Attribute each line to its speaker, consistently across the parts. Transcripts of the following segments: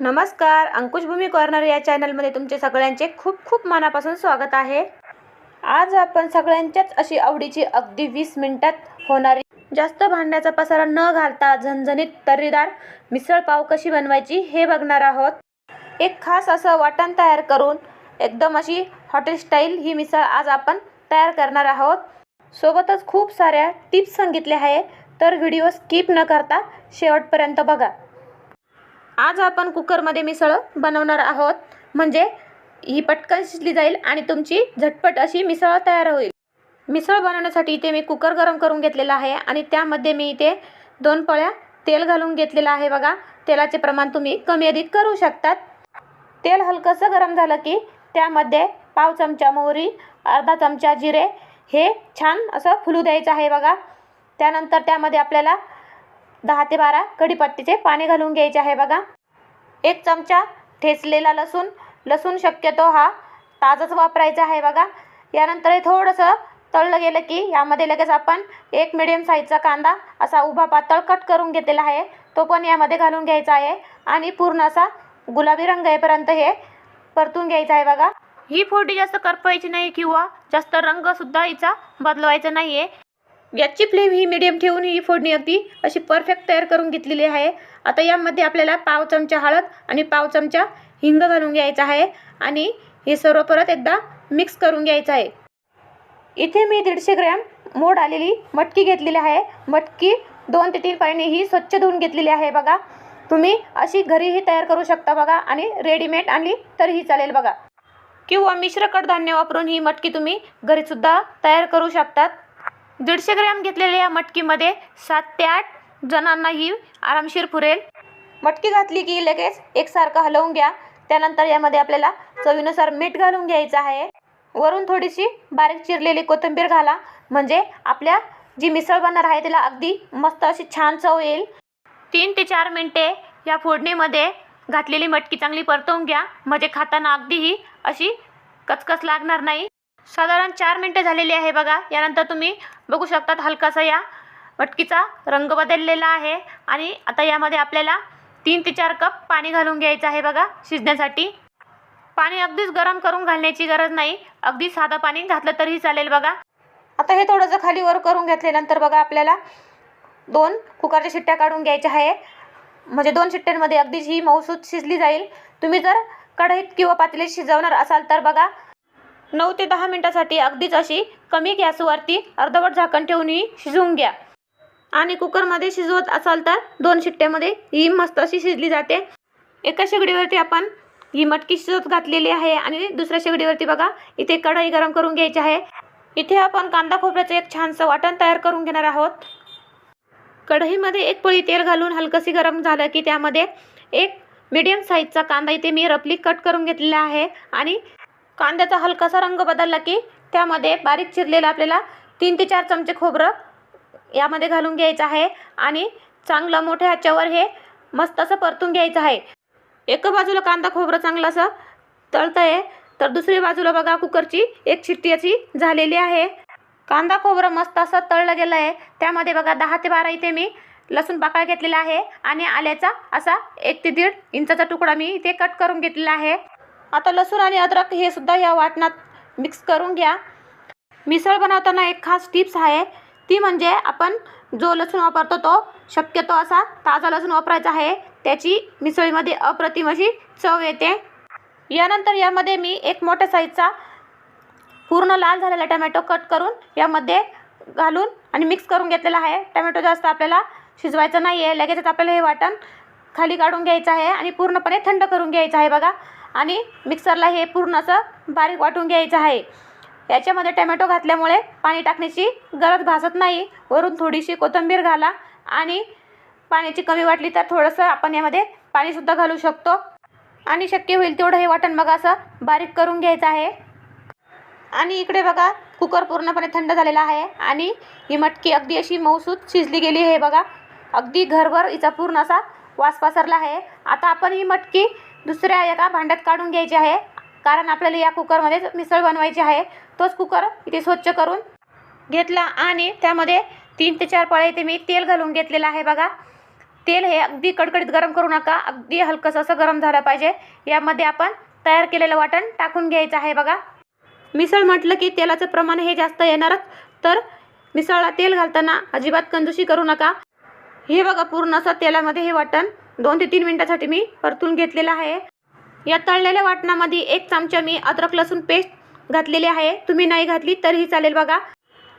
Speaker 1: नमस्कार अंकुशभूमी कॉर्नर या चॅनलमध्ये तुमचे सगळ्यांचे खूप खूप मनापासून स्वागत आहे. आज आपण सगळ्यांच्याच अशी आवडीची अगदी वीस मिनिटात होणारी जास्त भांड्याचा पसारा न घालता झणझणीत तर्रीदार मिसळपाव कशी बनवायची हे बघणार आहोत. एक खास असं वाटण तयार करून एकदम अशी हॉटेल स्टाईल ही मिसळ आज आपण तयार करणार आहोत. सोबतच खूप साऱ्या टिप्स सांगितल्या आहे तर व्हिडिओ स्किप न करता शेवटपर्यंत बघा. आज आपण कुकरमध्ये मिसळ बनवणार आहोत. म्हणजे ही पटकन शिजली जाईल आणि तुमची झटपट अशी मिसळ तयार होईल. मिसळ बनवण्यासाठी इथे मी कुकर गरम करून घेतलेला आहे आणि त्यामध्ये मी इथे दोन पळ्या तेल घालून घेतलेलं आहे बघा. तेलाचे प्रमाण तुम्ही कमी अधिक करू शकतात. तेल हलकंसं गरम झालं की त्यामध्ये पाव चमचा मोहरी अर्धा चमचा जिरे हे छान असं फुलू द्यायचं आहे बघा. त्यानंतर त्यामध्ये आपल्याला दहा ते बारा कढीपत्तीचे पाणी घालून घ्यायचे आहे बघा. एक चमचा ठेचलेला लसूण. लसूण शक्यतो हा ताजाच वापरायचा आहे बघा. यानंतर हे थोडंसं तळलं गेलं की यामध्ये लगेच आपण एक मिडियम साईजचा कांदा असा उभा पातळ कट करून घेतलेला आहे. तो पण यामध्ये घालून घ्यायचा आहे. आणि पूर्ण असा गुलाबी रंग येईपर्यंत हे परतून घ्यायचं आहे बघा. ही फोडणी जास्त करपवायची नाही किंवा जास्त रंगसुद्धा हिचा बदलवायचा नाही आहे गॅसची फ्लेम ही मिडियम ठेवून ही फोडणी अगदी अशी परफेक्ट तयार करून घेतलेली आहे. आता यामध्ये आपल्याला पाव चमचा हळद आणि पाव चमचा हिंग घालून घ्यायचा आहे आणि हे सर्व परत एकदा मिक्स करून घ्यायचं आहे. इथे मी दीडशे ग्रॅम मोड आलेली मटकी घेतलेली आहे. मटकी दोन ते तीन पाणी ही स्वच्छ धुवून घेतलेली आहे बघा. तुम्ही अशी घरीही तयार करू शकता बघा आणि रेडीमेड आणली तरीही चालेल बघा. किंवा मिश्र कडधान्य वापरून ही मटकी तुम्ही घरीसुद्धा तयार करू शकतात. दीडशे ग्रॅम घेतलेल्या या मटकीमध्ये सात ते आठ जणांना ही आरामशीर पुरेल मटकी घातली की लगेच एकसारखं हलवून घ्या. त्यानंतर यामध्ये आपल्याला चवीनुसार मीठ घालून घ्यायचं आहे. वरून थोडीशी बारीक चिरलेली कोथिंबीर घाला. म्हणजे आपल्या जी मिसळ बनणार आहे तिला अगदी मस्त अशी छान चव येईल. तीन ते चार मिनटे या फोडणीमध्ये घातलेली मटकी चांगली परतवून घ्या. म्हणजे खाताना अगदीही अशी कचकच लागणार नाही. साधारण चार मिनटं झालेली आहे बघा. यानंतर तुम्ही बघू शकतात हलकासा या मटकीचा रंग बदललेला आहे. आणि आता यामध्ये आपल्याला तीन ते चार कप पाणी घालून घ्यायचं आहे बघा शिजण्यासाठी. पाणी अगदीच गरम करून घालण्याची गरज नाही. अगदी साधं पाणी घातलं तरीही चालेल बघा. आता हे थोडंसं खाली वर करून घेतल्यानंतर बघा आपल्याला दोन कुकरच्या शिट्ट्या काढून घ्यायच्या आहे. म्हणजे दोन शिट्ट्यांमध्ये अगदीच ही मऊसूद शिजली जाईल. तुम्ही जर कढईत किंवा पातेलीत शिजवणार असाल तर बघा नऊ ते दहा मिनटासाठी अगदीच अशी कमी गॅसवरती अर्धवट झाकण ठेवून ही शिजवून घ्या. आणि कुकरमध्ये शिजवत असाल तर दोन शिट्ट्यामध्ये ही मस्त अशी शिजली जाते. एका शेगडीवरती आपण ही मटकी शिजत घातलेली आहे आणि दुसऱ्या शेगडीवरती बघा इथे कढई गरम करून घ्यायची आहे. इथे आपण कांदा खोबऱ्याचं एक छानसं वाटण तयार करून घेणार आहोत. कढईमध्ये एक पळी तेल घालून हलकसी गरम झालं की त्यामध्ये एक मीडियम साईजचा कांदा इथे मी रफली कट करून घेतलेला आहे आणि कांद्याचा हलकासा रंग बदलला की त्यामध्ये बारीक चिरलेलं आपल्याला तीन ते चार चमचे खोबरं यामध्ये घालून घ्यायचं आहे आणि चांगलं मोठ्या ह्याच्यावर हे मस्त असं परतून घ्यायचं आहे. एका बाजूला कांदा खोबरं चांगलं असं तळतं आहे. तर दुसरी बाजूला बघा कुकरची एक शिट्टी अशी झालेली आहे. कांदा खोबरं मस्त असं तळलं गेलं आहे. त्यामध्ये बघा दहा ते बारा इथे मी लसूण पाकळ घेतलेला आहे आणि आल्याचा असा एक ते दीड इंचाचा तुकडा मी इथे कट करून घेतलेला आहे. आता लसूण आणि अद्रक हे सुद्धा या वाटणात मिक्स करून घ्या. मिसळ बनवताना एक खास टिप्स आहे. ती म्हणजे आपण जो लसूण वापरतो तो शक्यतो असा ताजा लसूण वापरायचा आहे. त्याची मिसळीमध्ये अप्रतिम अशी चव येते. यानंतर यामध्ये मी एक मोठ्या साईजचा पूर्ण लाल झालेला टमॅटो कट करून यामध्ये घालून आणि मिक्स करून घेतलेला आहे. टमॅटो जास्त आपल्याला शिजवायचं नाही आहे लगेचच आपल्याला हे वाटण खाली काढून घ्यायचं आहे आणि पूर्णपणे थंड करून घ्यायचं आहे बघा. आणि मिक्सरला हे पूर्ण असं बारीक वाटून घ्यायचं आहे. याच्यामध्ये टमॅटो घातल्यामुळे पाणी टाकण्याची गरज भासत नाही. वरून थोडीशी कोथिंबीर घाला आणि पाण्याची कमी वाटली तर थोडंसं आपण यामध्ये पाणीसुद्धा घालू शकतो. आणि शक्य होईल तेवढं हे वाटण बघा असं बारीक करून घ्यायचं आहे. आणि इकडे बघा कुकर पूर्णपणे थंड झालेला आहे आणि ही मटकी अगदी अशी मऊसूत शिजली गेली आहे बघा. अगदी घरभर हिचा पूर्ण असा वास पसरला आहे. आता आपण ही मटकी दुसऱ्या एका भांड्यात काढून घ्यायची आहे. कारण आपल्याला या कुकरमध्येच मिसळ बनवायची आहे. तोच कुकर इथे स्वच्छ करून घेतला आणि त्यामध्ये तीन ते चार पळे इथे मी तेल घालून घेतलेलं आहे बघा. तेल हे अगदी कडकडीत गरम करू नका अगदी हलकंसं असं गरम झालं पाहिजे. यामध्ये आपण तयार केलेलं वाटण टाकून घ्यायचं आहे बघा. मिसळ म्हटलं की तेलाचं प्रमाण हे जास्त येणारच तर मिसळला तेल घालताना अजिबात कंजूशी करू नका. हे बघा पूर्ण असं तेलामध्ये हे वाटण दोन ते तीन मिनटासाठी मी परतून घेतलेलं आहे. या तळलेल्या वाटणामध्ये एक चमचा मी अद्रक लसूण पेस्ट घातलेली आहे. तुम्ही नाही घातली तरीही चालेल बघा.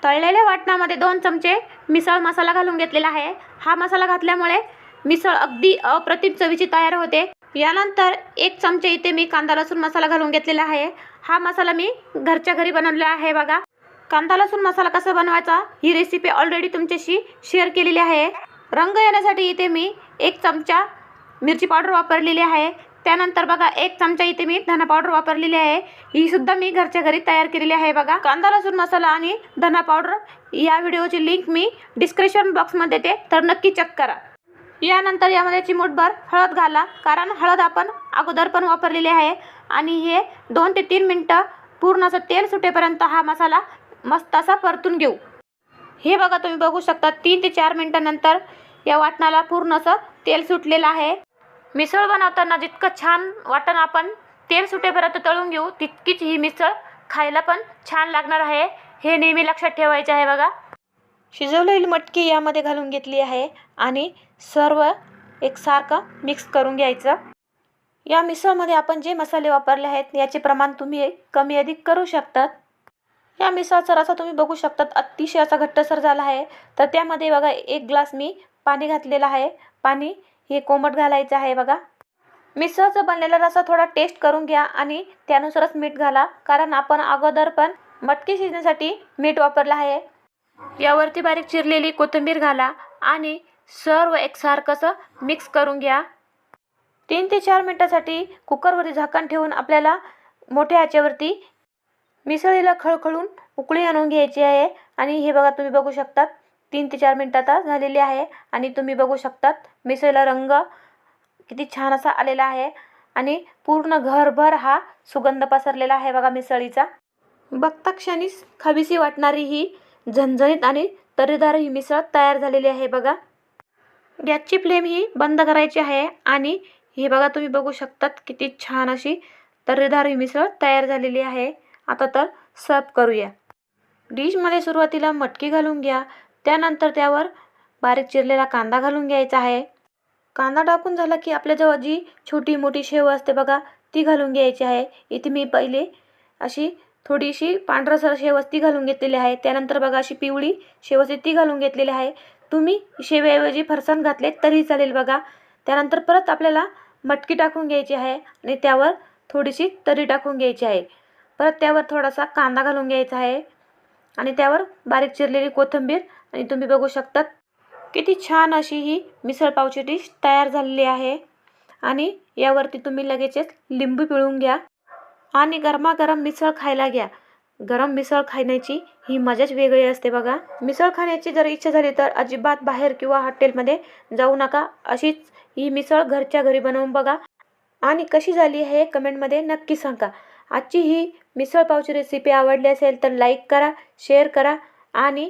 Speaker 1: तळलेल्या वाटणामध्ये दोन चमचे मिसळ मसाला घालून घेतलेला आहे. हा मसाला घातल्यामुळे मिसळ अगदी अप्रतिम चवीची तयार होते. यानंतर एक चमचे इथे मी कांदा लसूण मसाला घालून घेतलेला आहे. हा मसाला मी घरच्या घरी बनवलेला आहे बघा. कांदा लसूण मसाला कसा बनवायचा ही रेसिपी ऑलरेडी तुमच्याशी शेअर केलेली आहे. रंग येण्यासाठी इथे मी एक चमचा मिरची पावडर वापरलेली आहे. त्यानंतर बघा एक चमचा इथे मी धना पावडर वापरलेली आहे. ही सुद्धा मी घरच्या घरी तयार केलेली आहे बघा. कांदा लसूण मसाला आणि धना पावडर या व्हिडिओची लिंक मी डिस्क्रिप्शन बॉक्समध्ये देते तर नक्की चेक करा. यानंतर यामध्ये चिमूटभर हळद घाला कारण हळद आपण अगोदर पण वापरलेली आहे. आणि हे दोन ते तीन मिनटं पूर्ण असं तेल सुटेपर्यंत हा मसाला मस्त असा परतून घेऊ. हे बघा तुम्ही बघू शकता तीन ते चार मिनटानंतर या वाटणाला पूर्ण असं तेल सुटलेलं आहे. मिसळ बनवताना जितकं छान वाटण आपण तेल सुटेपर्यंत तळून घेऊ तितकीच ही मिसळ खायला पण छान लागणार आहे. हे नेहमी लक्षात ठेवायचे आहे बघा. शिजवलेली मटकी यामध्ये घालून घेतली आहे आणि सर्व एकसारखं मिक्स करून घ्यायचं. या मिसळमध्ये आपण जे मसाले वापरले आहेत याचे प्रमाण तुम्ही कमी अधिक करू शकतात. या मिसळचा रसा तुम्ही बघू शकतात अतिशय असा घट्टसर झाला आहे. तर त्यामध्ये बघा एक ग्लास मी पाणी घातलेलं आहे. पाणी हे कोंबट घालायचं आहे बघा. मिसळचं बनलेला रसा थोडा टेस्ट करून घ्या आणि त्यानुसारच मीठ घाला. कारण आपण अगोदर पण मटकी शिजण्यासाठी मीठ वापरलं आहे. यावरती बारीक चिरलेली कोथिंबीर घाला आणि सर्व एकसारखंसं मिक्स करून घ्या. तीन ते चार मिनटासाठी कुकरवरती झाकण ठेवून आपल्याला मोठ्या आचेवरती मिसळीला खळखळून उकळी आणून घ्यायची आहे. आणि हे बघा तुम्ही बघू शकतात. तीन ते चार मिनटात झालेली आहे. आणि तुम्ही बघू शकतात मिसळीला रंग किती छान असा आलेला आहे. आणि पूर्ण घरभर हा सुगंध पसरलेला आहे बघा मिसळीचा. बघता क्षणीच खबीसी वाटणारी ही झणझणीत आणि तर्रीदार ही मिसळ तयार झालेली आहे बघा. गॅसची फ्लेम ही बंद करायची आहे आणि हे बघा तुम्ही बघू शकतात किती छान अशी तर्रीदार ही मिसळ तयार झालेली आहे. आता तर सर्व करूया. डिशमध्ये सुरुवातीला मटकी घालून घ्या. त्यानंतर त्यावर बारीक चिरलेला कांदा घालून घ्यायचा आहे. कांदा टाकून झाला की आपल्याजवळ जी छोटी मोठी शेव असते बघा ती घालून घ्यायची आहे. इथे मी पहिले अशी थोडीशी पांढरसर शेव ती घालून घेतलेली आहे. त्यानंतर बघा अशी पिवळी शेव असते ती घालून घेतलेली आहे. तुम्ही शेवेऐवजी फरसाण घातले तरी चालेल बघा. त्यानंतर परत आपल्याला मटकी टाकून घ्यायची आहे आणि त्यावर थोडीशी तरी टाकून घ्यायची आहे. परत त्यावर थोडासा कांदा घालून घ्यायचा आहे. आणि त्यावर बारीक चिरलेली कोथिंबीर आणि तुम्ही बघू शकतात किती छान अशी ही मिसळपावची डिश तयार झालेली आहे. आणि यावरती तुम्ही लगेचच लिंबू पिळून घ्या आणि गरमागरम मिसळ खायला घ्या. गरम मिसळ खाण्याची ही मजाच वेगळी असते बघा. मिसळ खाण्याची जर इच्छा झाली तर अजिबात बाहेर किंवा हॉटेलमध्ये जाऊ नका. अशीच ही मिसळ घरच्या घरी बनवून बघा. आणि कशी झाली हे कमेंटमध्ये नक्की सांगा. आजची ही मिसळ पावची रेसिपी आवडली असेल तर लाईक करा शेअर करा आणि